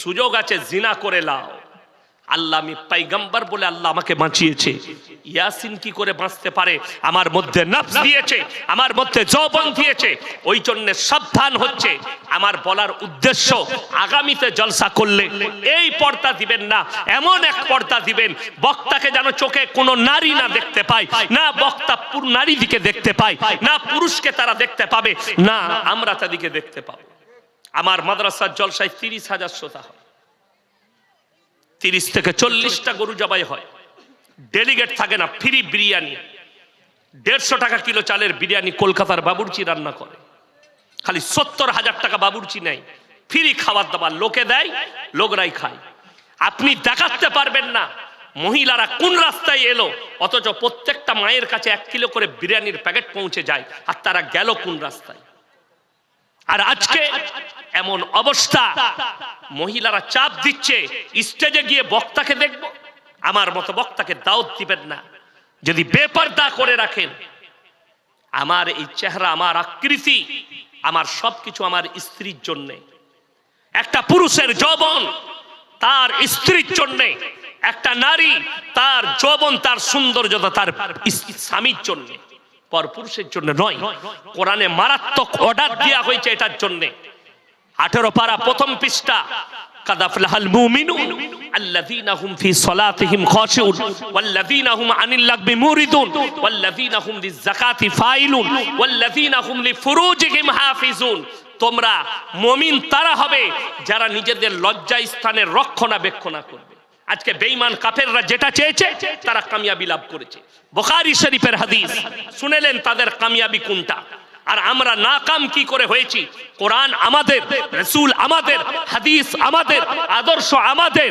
সুযোগ আছে, জিনা করে লাও। আল্লাহ আমি বলে আল্লাহ আমাকে বাঁচিয়েছে। ইয়াসিন কি করে বাঁচতে পারে? আমার মধ্যে দিয়েছে, আমার মধ্যে যৌবন দিয়েছে, ওই জন্য সাবধান হচ্ছে। আমার বলার উদ্দেশ্য, আগামীতে জলসা করলে এই পর্দা দিবেন না, এমন এক পর্দা দিবেন, বক্তাকে যেন চোখে কোনো নারী না দেখতে পায়, না বক্তা নারী দিকে দেখতে পায়, না পুরুষকে তারা দেখতে পাবে, না আমরা তাদেরকে দেখতে পাবো। আমার মাদ্রাসার জলসায় তিরিশ হাজার শ্রোতা হয়। তিরিশ থেকে চল্লিশটা গরু জবাই হয়। ডেলিগেট থাকে না ফ্রি বিরিয়ানি। দেড়শো টাকা কিলো চালের বিরিয়ানি কলকাতার বাবুর্চি রান্না করে। খালি সত্তর হাজার টাকা বাবুর্চি নেয়। ফ্রি খাবার দাবার লোকে দেয়, লোকরাই খায়। আপনি দেখাতে পারবেন না, মহিলারা কোন রাস্তায় এলো, অথচ প্রত্যেকটা মায়ের কাছে এক কিলো করে বিরিয়ানির প্যাকেট পৌঁছে যায়, আর তারা গেল কোন রাস্তায়? আর আজকে এমন অবস্থা, মহিলারা চাপ দিচ্ছে স্টেজে গিয়ে বক্তাকে দেখব। আমার মতো বক্তাকে দাওয়াত দিবেন না। যদি বেপর্দা করে রাখেন, আমার এই চেহারা, আমার আকৃতি, আমার সবকিছু আমার স্ত্রীর জন্য। একটা পুরুষের যৌবন তার স্ত্রীর জন্য, একটা নারী তার যৌবন, তার সৌন্দর্যতা তার স্বামীর জন্য। পরপুরুষের জন্য নয় কোরআনে মারাত্মক অর্ডার দেওয়া হয়েছে এটার জন্য আঠেরো পারা প্রথম পৃষ্ঠা قد أفلح المؤمنون الذين هم في صلاتهم خاشعون والذين هم عن اللغو موردون والذين هم للزكاة فاعلون والذين هم لفروجهم حافظون তোমরা মমিন তারা হবে যারা নিজেদের লজ্জা স্থানের রক্ষণাবেক্ষণা করবে আজকে বেঈমান কাফেররা যেটা চেয়েছে, তারা কামিয়াবি লাভ করেছে। বুখারী শরীফের হাদিস, শুনেলেন তাদের কামিয়াবি কোনটা? আর আমরা নাকাম কি করে হয়েছি? কোরআন আমাদের, রসুল আমাদের, হাদিস আমাদের, আদর্শ আমাদের।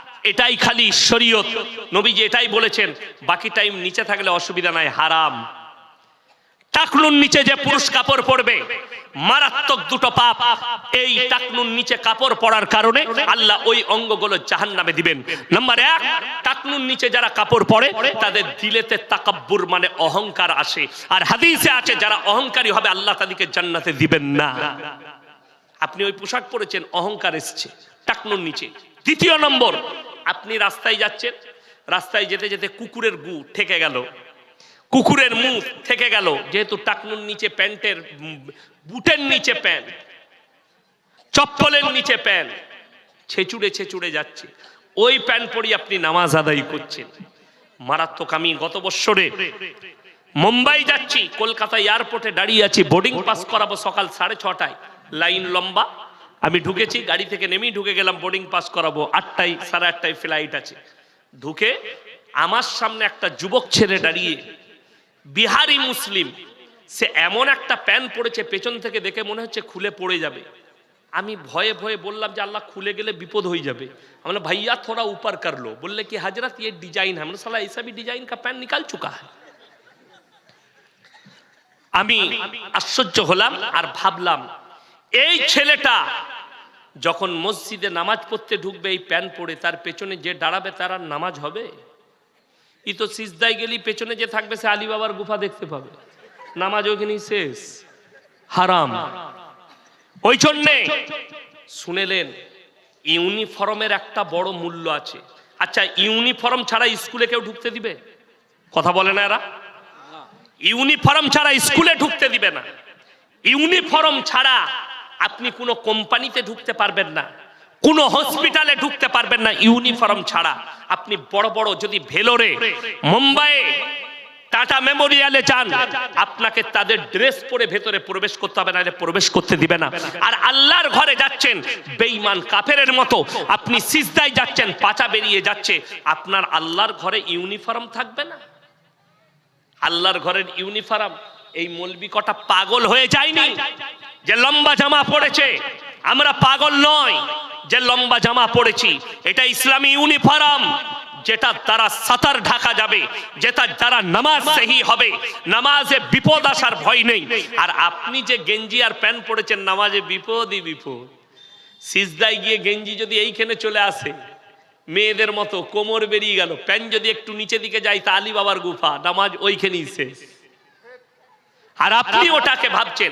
এটাই খালি শরীয়ত। নবীজি এটাই বলেছেন, বাকি টাইম নিচে থাকলে অসুবিধা নাই, হারাম। টাকনুর নিচে যে পুরুষ কাপড় পরবে, মারাত্মক দুটো পাপ। এই টাকনুর নিচে কাপড় পরার কারণে আল্লাহ ওই অঙ্গগুলো জাহান নামে দিবেন। নাম্বার এক, টাকনুর নিচে যারা কাপড় পরে, তাদের দিলেতে তাকাব্বুর মানে অহংকার আসে। আর হাদিসে আছে, যারা অহংকারী হবে, আল্লাহ তাদেরকে জান্নাতে দিবেন না। আপনি ওই পোশাক পরেছেন, অহংকার এসছে, টাকনুর নিচে। দ্বিতীয় নম্বর আপনি রাস্তায় যাচ্ছেন, রাস্তায় যেতে যেতে কুকুরের গু ঠেকে গেল। কুকুরের মুখ থেকে গেল, যেহেতু টাকনুর নিচে প্যান্টের বুটের নিচে প্যান্ট, চপ্পলের নিচে প্যান্ট, ছেচুড়ে ছেচুড়ে যাচ্ছে। ওই প্যান্ট পরি আপনি নামাজ আদায় করছেন। মারাত্মক, আমি গত বৎসরে মুম্বাই যাচ্ছি, কলকাতা এয়ারপোর্টে দাঁড়িয়ে আছি, বোর্ডিং পাস করাবো সকাল সাড়ে ছটায়। লাইন লম্বা আমি ঢুকেছি গাড়ি থেকে নেমেই ঢুকে গেলাম বোর্ডিং পাস করাবো আটটায় সাড়ে আটটায় ফ্লাইট আছে ঢুকে আমার সামনে একটা যুবক ছেলে দাঁড়িয়ে বিহারি মুসলিম সে এমন একটা প্যান পড়েছে পেছন থেকে দেখে মনে হচ্ছে খুলে পড়ে যাবে আমি ভয়ে ভয়ে বললাম যে আল্লাহ খুলে গেলে বিপদ হয়ে যাবে আমরা भैया थोड़ा ऊपर कर लो बोले कि हजरत ये डिजाइन है हमने साला ऐसा भी डिजाइन का पैन निकाल चुका है আমি আশ্চর্য হলাম আর ভাবলাম এই ছেলেটা যখন মসজিদে নামাজ পড়তে ঢুকবে, এই প্যান পরে তার পেছনে যে দাঁড়াবে, তার আর নামাজ হবে? ই তো সিজদায় গেলি পেছনে যে থাকবে, সে আলী বাবার গুফা দেখতে পাবে। নামাজ ওখানেই শেষ। হারাম। ওই জন্যে শুনেলেন, ইউনিফর্মের একটা বড় মূল্য আছে। আচ্ছা ইউনিফর্ম ছাড়া স্কুলে কেউ ঢুকতে দিবে? কথা বলে না এরা? ইউনিফর্ম ছাড়া স্কুলে ঢুকতে দিবে না। ইউনিফর্ম ছাড়া আপনি কোনো কোম্পানিতে ঢুকতে পারবেন না, কোনো হসপিটালে ঢুকতে পারবেন না ইউনিফর্ম ছাড়া। আপনি বড় বড় যদি ভেলোরে মুম্বাইয়ে টাটা মেমোরিয়ালে যান, আপনাকে তাদের ড্রেস পরে ভেতরে প্রবেশ করতে হবে না প্রবেশ করতে দিবে না। আর আল্লাহর ঘরে যাচ্ছেন, বেঈমান কাফেরের মতো, আপনি সিজদায় যাচ্ছেন, পাচা বেরিয়ে যাচ্ছে, আপনার আল্লাহর ঘরে ইউনিফর্ম থাকবে না? আল্লাহর ঘরের ইউনিফর্ম এই মলবি কটা পাগল হয়ে যায়নি? যে লম্বা জামা পড়েছে আমরা পাগল নয় যে লম্বা জামা পড়েছি। এটা ইসলামী ইউনিফর্ম যেটা তারা সাতার ঢাকা যাবে যেটা দ্বারা নামাজ সেহি হবে। নামাজে বিপদ আসার ভয় নেই। আর আপনি যে গেঞ্জি আর প্যান্ট পড়েছেন নামাজে বিপদই বিপদ। সিজদায় গিয়ে গেঞ্জি যদি এইখানে চলে আসে মেয়েদের মতো কোমর বেরিয়ে গেল প্যান্ট যদি একটু নিচে দিকে যায় তা আলী বাবার গুফা নামাজ ওইখানেই শেষ। আর আপনি ওটাকে ভাবছেন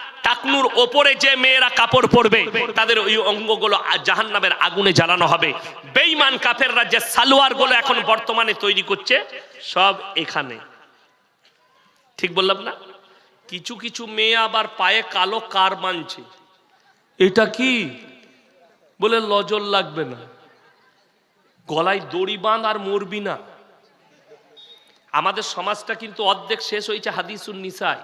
টাকনুর ওপরে যে মেয়েরা কাপড় পরবে, তাদের ওই অঙ্গগুলো জাহান্নামের আগুনে জ্বালানো হবে। বেঈমান কাফের রাজ্যে সালোয়ারগুলো এখন বর্তমানে তৈরি করছে, সব এখানে। ঠিক বললাম না? কিছু কিছু মেয়ে আবার পায়ে কালো কার মানছে। এটা কি? বলে লজল লাগবে না। গলায় দড়ি বাঁধ আর মরবি না। আমাদের সমাজটা কিন্তু অর্ধেক শেষ হয়েছে হাদিসুন নিসায়।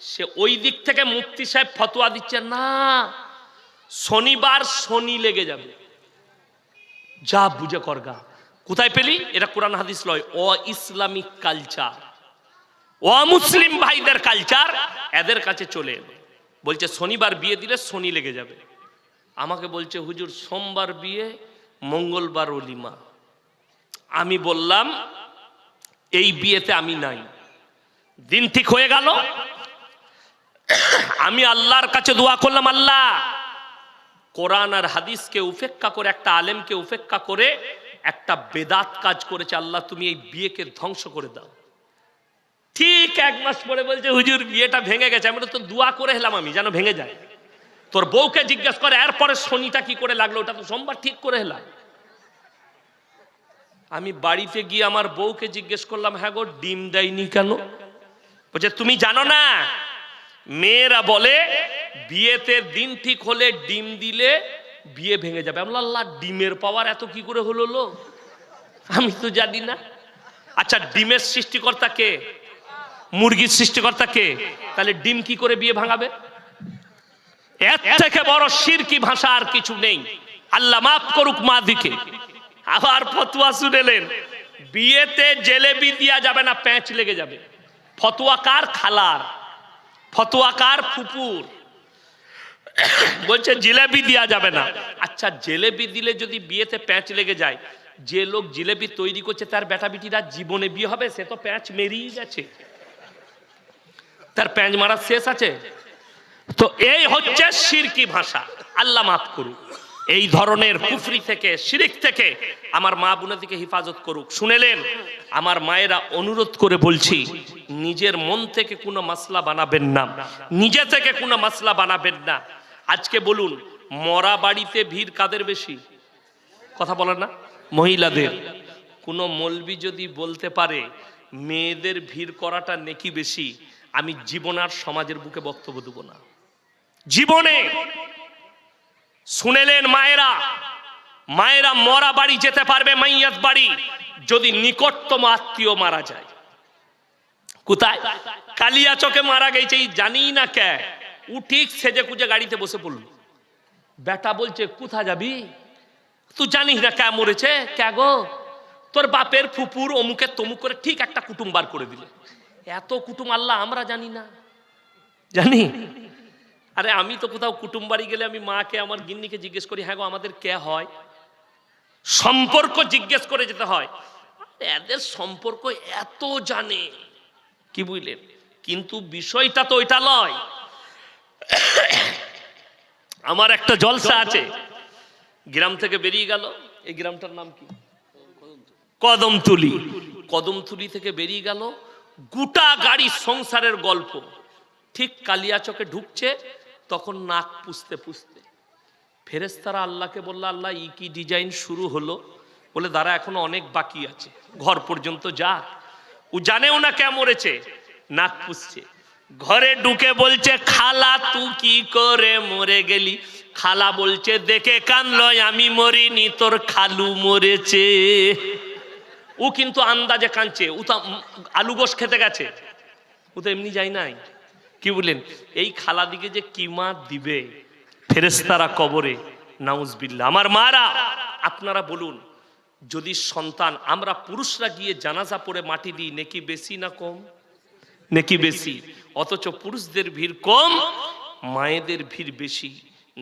সে ওই দিক থেকে মুক্তি সাহেব ফতোয়া দিচ্ছে না, শনিবার শনি লেগে যাবে। যা বুঝে করগা কোথায় পেলি? এটা কোরআন হাদিস লয়। ও ইসলামিক কালচার। ও মুসলিম ভাইদের কালচার। এদের কাছে চলে এলো। বলছে, শনিবার বিয়ে দিলে শনি লেগে যাবে। আমাকে বলছে, হুজুর, সোমবার বিয়ে, মঙ্গলবার অলিমা। আমি বললাম, এই বিয়েতে আমি নাই। দিন ঠিক হয়ে গেল। আমি আল্লাহর কাছে দোয়া করলাম, আল্লাহ, কোরআন আর হাদিসকে উপেক্ষা করে, একটা আলেমকে উপেক্ষা করে একটা বেদাত কাজ করেছে, আল্লাহ, তুমি এই বিয়েকে ধ্বংস করে দাও। ঠিক এক মাস পরে বলছে, হুজুর, বিয়েটা ভেঙে গেছে। আমি তো দোয়া করে হেলাম আমি, যেন ভেঙে যায়। তোর বউকে জিজ্ঞেস করে, এরপরে শনিটা কি করে লাগল, ওটা তো সোমবার ঠিক করে হেলাম আমি বাড়িতে গিয়ে আমার বউকে জিজ্ঞেস করলাম হ্যাঁ গো, ডিম দেয়নি কেন? বলছে, তুমি জানো না মেয়েরা বলে বিয়েতে দিন ঠিক হলে ডিম দিলে বিয়ে ভেঙে যাবে। আমি বললাম, আল্লাহ ডিমের পাওয়ার এত কি করে হলো লো? আমি তো জানি না। আচ্ছা ডিমের সৃষ্টিকর্তা কে? মুরগির সৃষ্টিকর্তা কে? তাহলে ডিম কি করে বিয়ে ভাঙাবে? এর থেকে বড় শিরকি ভাষা আর কিছু নেই। আল্লাহ মাফ করুক মা দিকে। আবার ফতুয়া শুনেলেন বিয়েতে জেলেবি দেওয়া যাবে না প্যাঁচ লেগে যাবে। ফতুয়া কার? খালার। ফতুয়া কার ফুপুর। বলছে জিলেবি দেওয়া যাবে না। আচ্ছা জিলেবি দিলে যদি বিয়েতে প্যাঁচ লেগে যায়, যে লোক জিলেবি তৈরি করছে, তার বেটা বিটিরা জীবনে বিয়ে হবে, সে তো প্যাঁচ মেরিয়ে গেছে। তার প্যাঁচ মারা শেষ আছে। তো এই হচ্ছে সিরকি ভাষা। আল্লাহ মাফ করুক। এই ধরনের কুফরি থেকে, শিরিক থেকে আমার মা বোনাদিকে হেফাজত করুক। শুনেলেন, আমার মায়েরা অনুরোধ করে বলছি, নিজের মন থেকে কোনো মাসলা বানাবেন না। নিজে থেকে কোনো মাসলা বানাবেন না। আজকে বলুন, মরা বাড়িতে ভিড় কাদের বেশি? কথা বলেন না, মহিলাদের। কোনো মলবি যদি বলতে পারে, মেয়েদের ভিড় করাটা নেকি বেশি, আমি জীবন আর সমাজের বুকে বক্তব্য দেবো না। জীবনে শুনেলেন মায়েরা মায়েরা মরা বাড়ি যেতে পারবে মাইয়াত বাড়ি যদি নিকটতম আত্মীয় মারা যায়। কোথায়? কালিয়া চকে মারা গেছে জানি না কে। ও ঠিক সেজে কুজে গাড়িতে বসে পড়ল। বেটা বলছে কোথা যাবি? তুই জানিস না কে মরেছে? কে গো? তোর বাপের ফুপুর অমুকে তমুক করে ঠিক একটা কুটুম বার করে দিলে। এত কুটুম আল্লাহ আমরা জানি না। জানি? আরে আমি তো কোথাও কুটুম বাড়ি গেলে আমি মাকে আমার গিন্নিকে জিজ্ঞেস করি হ্যাঁ গো আমাদের কে হয়? সম্পর্ক জিজ্ঞেস করে যেতে হয়। এদের সম্পর্ক এত জানে। কি বুঝলেন? কিন্তু বিষয়টা তো ওইটা নয় আমার একটা জলসা আছে। গ্রাম থেকে বেরিয়ে গেল। এই গ্রামটার নাম কি? কদমতুলি। কদমতুলি থেকে বেরিয়ে গেল। গোটা গাড়ি সংসারের গল্প। ঠিক কালিয়াচকে ঢুকছে। তখন নাক পুষতে পুষতে ফেরেস্তারা আল্লাহকে বলল, আল্লাহ, ই কি ডিজাইন শুরু হলো? বলে, দাঁড়া, এখনও অনেক বাকি আছে। ঘর পর্যন্ত যা। ও জানেও না কে মরেছে। নাক পুষছে ঘরে ঢুকে বলছে, খালা তুই কি করে মরে গেলি? খালা বলছে, দেখে কানলো আমি মরিনি, তোর খালু মরেছে। ও কিন্তু আন্দাজে কাঁদছে। ও তো আলু গোস খেতে গেছে। ও তো এমনি যাই নাই। কি বললেন? এই খালা দিকে যে কিমা দিবে ফেরেস্তারা কবরে নাউজবিল্লা আমার মারা, আপনারা বলুন, যদি সন্তান, আমরা পুরুষরা গিয়ে জানাজা পড়ে মাটি দিই, নেকি বেশি না কম? নেকি বেশি। অথচ পুরুষদের ভিড় কম, মায়েদের ভিড় বেশি,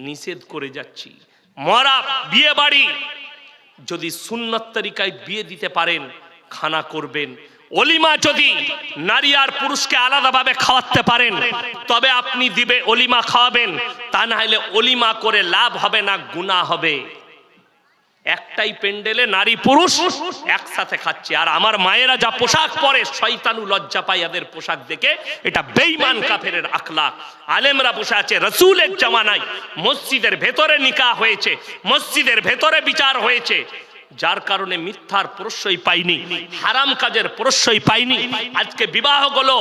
নিষেধ করে যাচ্ছি। মরা, বিয়ে বাড়ি। যদি সুন্নত তরিকায় বিয়ে দিতে পারেন, খানা করবেন অলিমা যদি নারী আর পুরুষকে আলাদাভাবে খাওয়াতে পারেন, তবে আপনি দিবে অলিমা খাওয়াবেন, তা না হলে অলিমা করে লাভ হবে না গুণা হবে। একটাই পেন্ডেলে নারী পুরুষ একসাথে খাচ্ছে, আর আমার মায়েরা যা পোশাক পরে শয়তানু লজ্জা পায় এদের পোশাক দেখে, এটা বেইমান কাফেরের আখলাক আলেমরা বসে আছে, রসুলের জামানায় মসজিদের ভেতরে নিকা হয়েছে, মসজিদের ভেতরে বিচার হয়েছে। যার কারণে মিথ্যার প্রশ্রয় পাইনি, হারাম কাজের প্রশ্রয় পাইনি। আজকে বিবাহগুলো,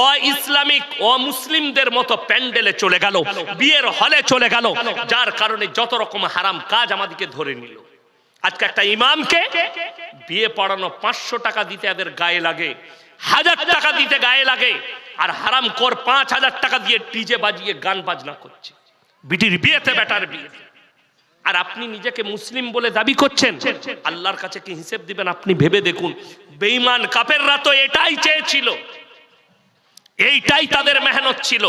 ও ইসলামিক, ও মুসলিমদের মতো প্যান্ডেলে চলে গেল, বিয়ের হলে চলে গেল, যার কারণে যত রকম হারাম কাজ আমাদেরকে ধরে নিল। আজকে একটা ইমামকে বিয়ে পড়ানো পাঁচশো টাকা দিতে এদের গায়ে লাগে, হাজার টাকা দিতে গায়ে লাগে, আর হারাম কর পাঁচ হাজার টাকা দিয়ে ডিজে বাজিয়ে গান বাজনা করছে। বিটির বিয়েতে বেটার বিয়েতে আর আপনি নিজেকে মুসলিম বলে দাবি করছেন? আল্লাহর কাছে কি হিসেব দিবেন? আপনি ভেবে দেখুন। বেঈমান কাপেররা তো এটাই চেয়েছিল। এইটাই তাদের মেহনত ছিল।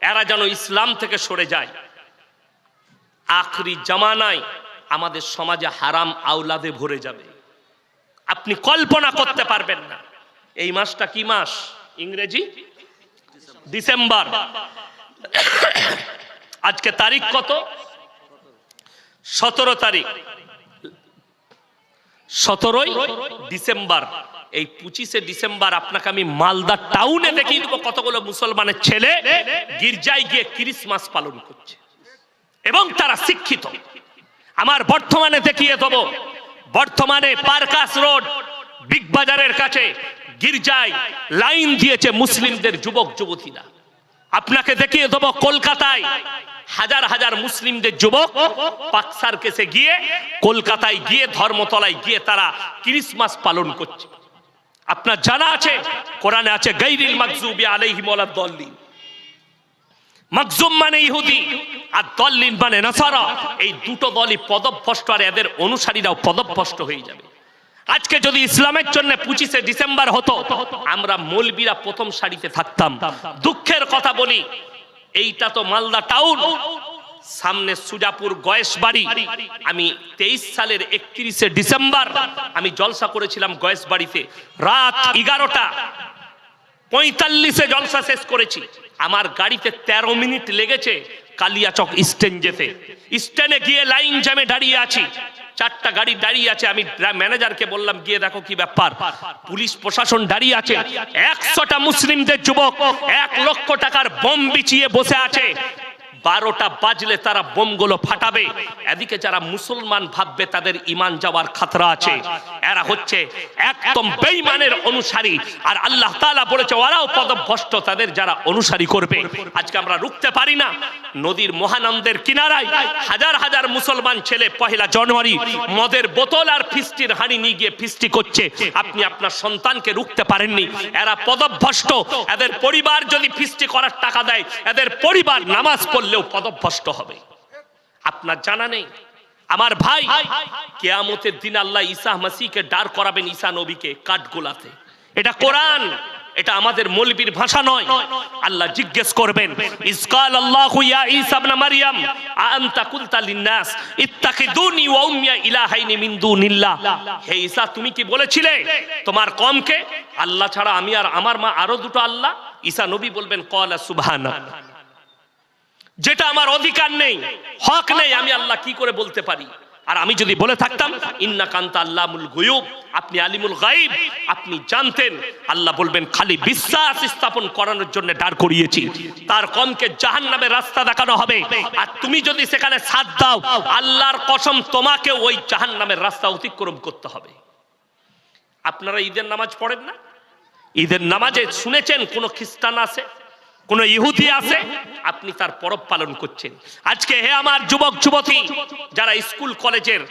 এরা যেন ইসলাম থেকে সরে যায়। আখরি জামানায় আমাদের সমাজে হারাম আওলাদে ভরে যাবে। আপনি কল্পনা করতে পারবেন না। এই মাসটা কি মাস? ইংরেজি? ডিসেম্বর। আজকে তারিখ কত? সতেরো তারিখ। সতেরোই ডিসেম্বর। এই পঁচিশে ডিসেম্বর আপনাকে আমি মালদা টাউনে দেখিয়ে দেবো কতগুলো মুসলমানের ছেলে গির্জায় গিয়ে ক্রিসমাস পালন করছে। এবং তারা শিক্ষিত। আমার বর্তমানে দেখিয়ে দেবো, বর্তমানে পার্কাস রোড, বিগ বাজারের কাছে গির্জায় লাইন দিয়েছে মুসলিমদের যুবক যুবতীরা আপনাকে দেখিয়ে দেবো কলকাতায়। হাজার হাজার মুসলিমদের যুবক পাকসার কেসে গিয়ে, কলকাতায় গিয়ে, ধর্মতলায় গিয়ে তারা ক্রিসমাস পালন করছে। আপনার জানা আছে, কোরআনে আছে, গাইরিল মাকজুবি আলাইহিম ওয়ালাদ-দাল্লিন মাকজুম মানে ইহুদি, আর দল্লিন মানে নাসারা। এই দুটো দলই পদভ্রষ্ট, আর এদের অনুসারীরাও পদভ্রষ্ট হয়ে যাবে। আজকে যদি ইসলামের জন্য পঁচিশে ডিসেম্বর হতো, আমরা মৌলবীরা প্রথম সারিতে থাকতাম। দুঃখের কথা বলি, এইটা তো মালদা টাউন। সামনে সুজাপুর গয়েশ বাড়ি। আমি তেইশ সালের একত্রিশে ডিসেম্বর আমি জলসা করেছিলাম গয়েশ বাড়িতে। রাত এগারোটা, পঁয়তাল্লিশে জলসা শেষ করেছি। আমার গাড়িতে তেরো মিনিট লেগেছে কালিয়াচক স্ট্যান্ড যেতে। স্ট্যান্ডে গিয়ে লাইন জ্যামে দাঁড়িয়ে আছি। চারটা গাড়ি দাঁড়িয়ে আছে, আমি ম্যানেজারকে বললাম, গিয়ে দেখো কি ব্যাপার। পুলিশ প্রশাসন দাঁড়িয়ে আছে। একশোটা মুসলিমদের যুবক, এক লক্ষ টাকার বোম বিছিয়ে বসে আছে। বারোটা বাজলে তারা বোমগুলো ফাটাবে। এদিকে যারা মুসলমান ভাববে তাদের ইমান যাওয়ার খাতরা আছে। এরা হচ্ছে একদম বেঈমানের অনুসারী। আর আল্লাহ তাআলা বলেছে ওরাও পদভ্রষ্ট তাদের যারা অনুসারী করবে। আজকে আমরা রুখতে পারি না। নদীর মহানন্দের কিনারায় হাজার হাজার মুসলমান ছেলে, পহেলা জানুয়ারি, মদের বোতল আর ফিস্টির হাঁড়ি নিয়ে গিয়ে ফিস্টি করছে। আপনি আপনার সন্তানকে রুখতে পারেননি। এরা পদভ্রষ্ট। এদের পরিবার যদি ফিস্টি করার টাকা দেয়, এদের পরিবার নামাজ পড়লেও পদভ্রষ্ট হবে। আপনার জানা নেই? আমার ভাই কেয়ামতের দিন আল্লাহ ঈসা মাসিকে ডার করাবেন ঈসা নবীকে কাঠগোলাতে। এটা কোরআন, এটা আমাদের মৌলবীর ভাষা নয়। আল্লাহ জিজ্ঞেস করবেন ইসকাল আল্লাহু ইয়া ঈসা ইবনে মারইয়াম আনতা কুলতা লিন্নাস? ইত্তাখিদুনি ওয়া উম্মিয়া ইলাহাইনি মিন দুনিল্লাহ। হে ঈসা, তুমি কি বলেছিলে? তোমার কমকে? আল্লাহ ছাড়া আমি আর আমার মা আরও দুটো আল্লাহ? ঈসা নবী বলবেন, কলা সুবহানা যেটা আমার অধিকার নেই, হক নেই, আমি আল্লাহ কি করে বলতে পারি? আর আমি যদি বলে থাকতাম ইন্না কান্তা আল্লামুল গুয়ুব আপনি আলিমুল গাইব আপনি জানতেন, আল্লাহ বলবেন, খালি বিশ্বাস স্থাপন করানোর জন্য দাঁড় করিয়েছি। তার কমকে জাহান্নামের রাস্তা দেখানো হবে। আর তুমি যদি সেখানে সাথ দাও, আল্লাহর কসম তোমাকে ওই জাহান্নামের রাস্তা অতিক্রম করতে হবে। আপনারা ঈদের নামাজ পড়েন না? ঈদের নামাজে শুনেছেন কোন খ্রিস্টান আছে? কোন ইহুদি আছে? আপনি তার পরব পালন করছেন। আজকে হে আমার যুবক, যুবতী, যারা স্কুল, কলেজের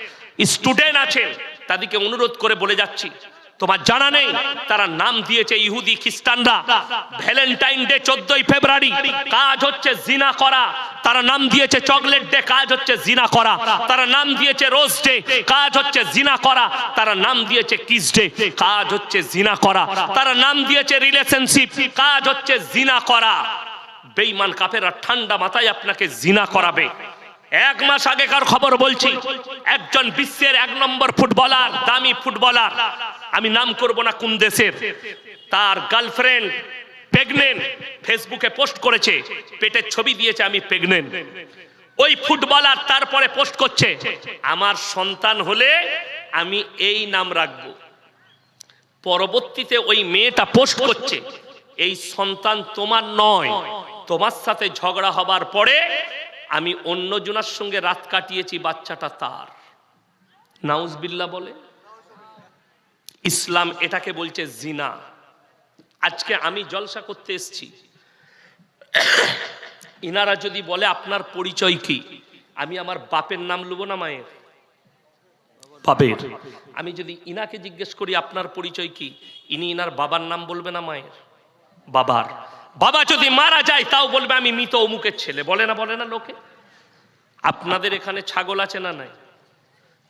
স্টুডেন্ট আছেন, তাদেরকে অনুরোধ করে বলে যাচ্ছি তোমার জানা নেই, তারা নাম দিয়েছে ইহুদি খ্রিস্টানরা। ভ্যালেন্টাইন ডে চোদ্দই ফেব্রুয়ারি, কাজ হচ্ছে জিনা করা। তারা নাম দিয়েছে চকলেট ডে, কাজ হচ্ছে জিনা করা। তারা নাম দিয়েছে রোজ ডে, কাজ হচ্ছে জিনা করা। তারা নাম দিয়েছে কিস ডে, কাজ হচ্ছে জিনা করা। তারা নাম দিয়েছে রিলেশনশিপ, কাজ হচ্ছে জিনা করা। বেঈমান কাফেরা ঠান্ডা মাথায় আপনাকে জিনা করাবে। এক মাস আগেকার খবর বলছি, একজন বিশ্বের এক নম্বর ফুটবলার, দামি ফুটবলার, আমি নাম করব না কোন দেশের, তার গার্লফ্রেন্ড প্রেগনেন্ট ফেসবুকে পোস্ট করেছে, পেটের ছবি দিয়েছে, আমি প্রেগনেন্ট ওই ফুটবলার তারপরে পোস্ট করছে, আমার সন্তান হলে আমি এই নাম রাখব। পরবর্তীতে ওই মেয়েটা পোস্ট করছে, এই সন্তান তোমার নয়, তোমার সাথে ঝগড়া হবার পরে আমি অন্য জনার সঙ্গে রাত কাটিয়েছি, বাচ্চাটা তার। নাউজবিল্লা বলে, ইসলাম এটাকে বলছে জিনা। আজকে আমি জলসা করতে এসছি। ইনারা যদি বলে, আপনার পরিচয় কি? আমি আমার বাপের নাম লুবো না মায়ের? বাপের। আমি যদি ইনাকে জিজ্ঞেস করি, আপনার পরিচয় কি? ইনি ইনার বাবার নাম বলবে না মায়ের? বাবার। বাবা যদি মারা যায়, তাও বলবে আমি মৃত অমুকের ছেলে। বলে না বলে না লোকে? আপনাদের এখানে ছাগল আছে না নাই?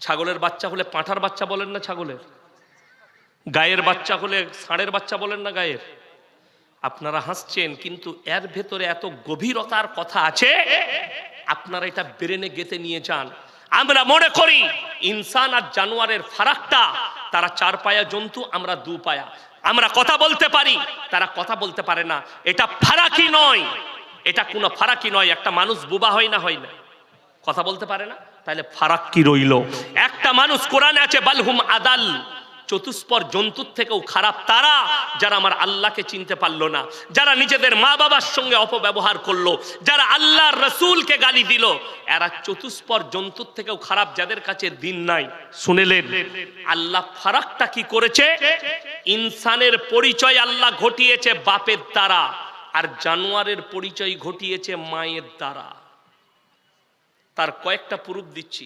ছাগলের বাচ্চা হলে পাঁঠার বাচ্চা বলেন না ছাগলের? গায়ের বাচ্চা হলে ষাঁড়ের বাচ্চা বলেন না গায়ের? আপনারা হাসছেন, কিন্তু এর ভেতরে এত গভীরতার কথা আছে, আপনারা এটা ব্রেনে গেতে নিয়ে যান। আমরা মনে করি, ইনসান আর জানোয়ারের ফারাকটা, তারা চার পায়া জন্তু, আমরা দু পায়া। আমরা কথা বলতে পারি, তারা কথা বলতে পারে না। এটা ফারাকি নয়। এটা কোনো ফারাকি নয়, একটা মানুষ বুবা হয় না হয় না। কথা বলতে পারে না, তাহলে ফারাক কি রইল। একটা মানুষ কোরআনে আছে বালহুম আদাল। চতুষ্পর জন্তুর থেকেও খারাপ তারা যারা আমার আল্লাহকে চিনতে পারল না, যারা নিজেদের মা বাবার সঙ্গে অপব্যবহার করল, যারা আল্লাহর রসুলকে গালি দিল, এরা চতুষ্পর জন্তুর থেকেও খারাপ যাদের কাছে দিন নাই। শুনেলেন? আল্লাহ ফারাকটা কি করেছে? ইনসানের পরিচয় আল্লাহ ঘটিয়েছে বাপের দ্বারা আর জানোয়ারের পরিচয় ঘটিয়েছে মায়ের দ্বারা। তার কয়েকটা প্রুফ দিচ্ছি।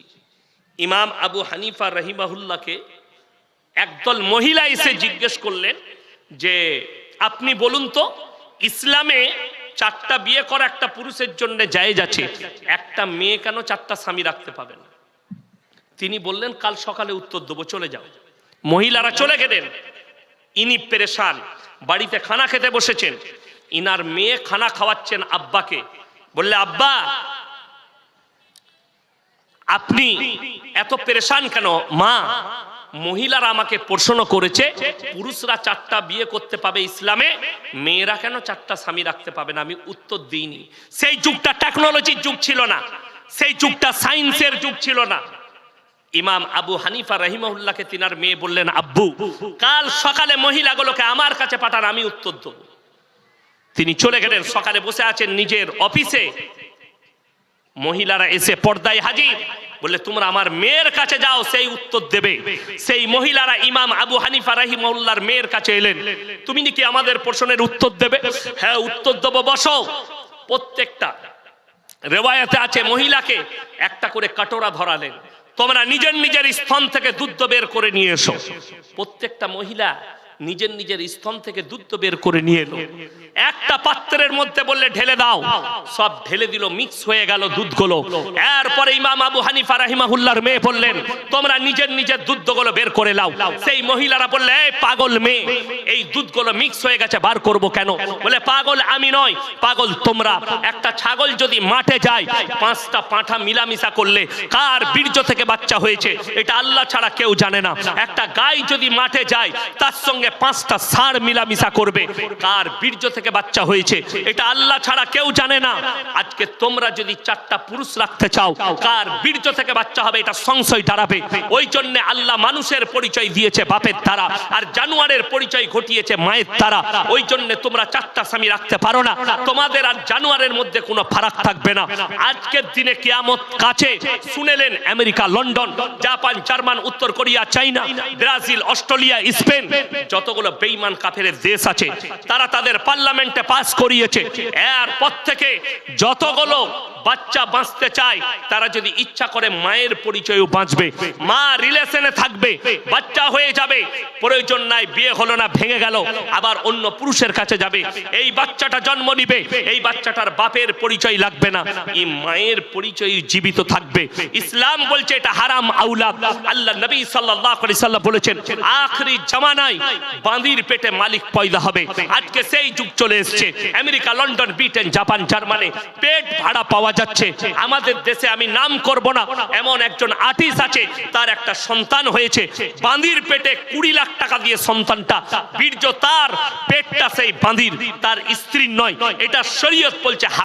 ইমাম আবু হানিফা রহিমাহুল্লাহকে একদল মহিলা এসে জিজ্ঞেস করলেন যে, আপনি বলুন তো, ইসলামে চারটা বিয়ে করা একটা পুরুষের জন্য জায়েজ আছে, একটা মেয়ে কেন চারটা স্বামী রাখতে পাবে না? তিনি বললেন, কাল সকালে উত্তর দেবো, চলে যাও। মহিলারা চলে গেলেন। ইনি পেরেশান, বাড়িতে খানা খেতে বসেছেন। ইনার মেয়ে খানা খাওয়াচ্ছেন আব্বাকে। বললে, আব্বা, আপনি এত পেরেশান কেন? মা মহিলারা আমাকে প্রশ্ন করেছে, পুরুষরা চারটা বিয়ে করতে পাবে ইসলামে, মেয়েরা কেন চারটা স্বামী রাখতে পাবে না? আমি উত্তর দিইনি। সেই যুগটা টেকনোলজির যুগ ছিল না। সেই যুগটা সায়েন্সের যুগ ছিল না। ইমাম আবু হানিফা রহিমউল্লাহকে তিনার মেয়ে বললেন, আব্বু, কাল সকালে মহিলাগুলোকে আমার কাছে পাঠান, আমি উত্তর দেবো। তিনি চলে গেলেন, সকালে বসে আছেন নিজের অফিসে। মহিলারা এসে পর্দায় হাজির। বললে, তোমরা আমার মেয়ের কাছে যাও, সেই উত্তর দেবে। সেই মহিলারা ইমাম আবু হানিফা রাহিমউল্লাহর মেয়ের কাছে এলেন। তুমি নাকি আমাদের প্রশ্নের উত্তর দেবে? হ্যাঁ উত্তর দেবো, বসো। প্রত্যেকটা রেওয়ায়তে আছে মহিলাকে একটা করে কাটোরা ধরালেন। তোমরা নিজের নিজের স্তন থেকে দুধ বের করে নিয়ে এসো। প্রত্যেকটা মহিলা নিজের নিজের স্তন থেকে দুধ বের করে নিয়ে এলো। একটা পাত্রের মধ্যে বললে ঢেলে দাও। সব ঢেলে দিল মিক্স হয়ে গেল দুধগুলো। এরপরে ইমাম আবু হানিফা রাহিমাহুল্লাহর মেয়ে বললেন, তোমরা নিজের নিজের দুধগুলো বের করে লাও সেই মহিলারা বললে, এই পাগল মেয়ে, এই দুধগুলো মিক্স হয়ে গেছে, বার করব কেন? বলে, পাগল আমি নয়, পাগল তোমরা। একটা ছাগল যদি মাঠে যায়, পাঁচটা পাঁঠা মিলামিশা করলে কার বীর্য থেকে বাচ্চা হয়েছে, এটা আল্লাহ ছাড়া কেউ জানে না। একটা গাই যদি মাঠে যায়, তার সঙ্গে পাঁচটা ষাঁড় মিলামিশা করবে, কার বীর্য থেকে বাচ্চা হয়েছে। এটা আল্লাহ ছাড়া কেউ জানে না। আজকে তোমরা যদি চারটা পুরুষ রাখতে চাও, কার বীর্য থেকে বাচ্চা হবে এটা সংশয় দাঁড়াবে। ওই জন্য আল্লাহ মানুষের পরিচয় দিয়েছে বাপের দ্বারা, আর জানুয়ারের পরিচয় ঘটিয়েছে মায়ের দ্বারা। ওই জন্য তোমরা চারটা স্বামী রাখতে পারো না। তোমাদের আর জানুয়ারের মধ্যে কোনো ফারাক থাকবে না। আজকের দিনে কিয়ামত কাছে শুনেলেন আমেরিকা, লন্ডন, জাপান, জার্মান, উত্তর Korea, China, Brazil, Australia, Spain, যতগুলো বেইমান কাফের দেশ আছে, তারা তাদের পার্লামেন্টে পাস করিয়েছে। এরপর থেকে যতগুলো বাচ্চা বাঁচতে চায়, তারা যদি ইচ্ছা করে মায়ের পরিচয়ও বাঁচবে, মা রিলেশনে থাকবে, বাচ্চা হয়ে যাবে, প্রয়োজন নাই, বিয়ে হলো না, ভেঙে গেল, আবার অন্য পুরুষের কাছে যাবে। এই বাচ্চাটা জন্ম নিবে, এই বাচ্চাটার বাপের পরিচয় লাগবে না। এই মায়ের পরিচয় জীবিত থাকবে। ইসলাম বলছে এটা হারাম আউলাদ আল্লাহ নবী সাল্লাল্লাহু আলাইহি সাল্লাম বলেছেন, আখরি জামানায় বাঁদির পেটে মালিক পয়দা হবে। আজকে সেই যুগ চলে এসছে। America, London, Britain, Japan, Germany, পেট ভাড়া পাওয়া যাচ্ছে। আমাদের দেশে আমি নাম করব না। এমন একজন আর্টিস্ট আছে, তার একটা সন্তান হয়েছে। বাঁধির পেটে কুড়ি লাখ টাকা দিয়ে সন্তানটা, বীর্য তার পেটটা সেই বাঁধির, তার স্ত্রীর নয়। এটা শরীয়ত বলছে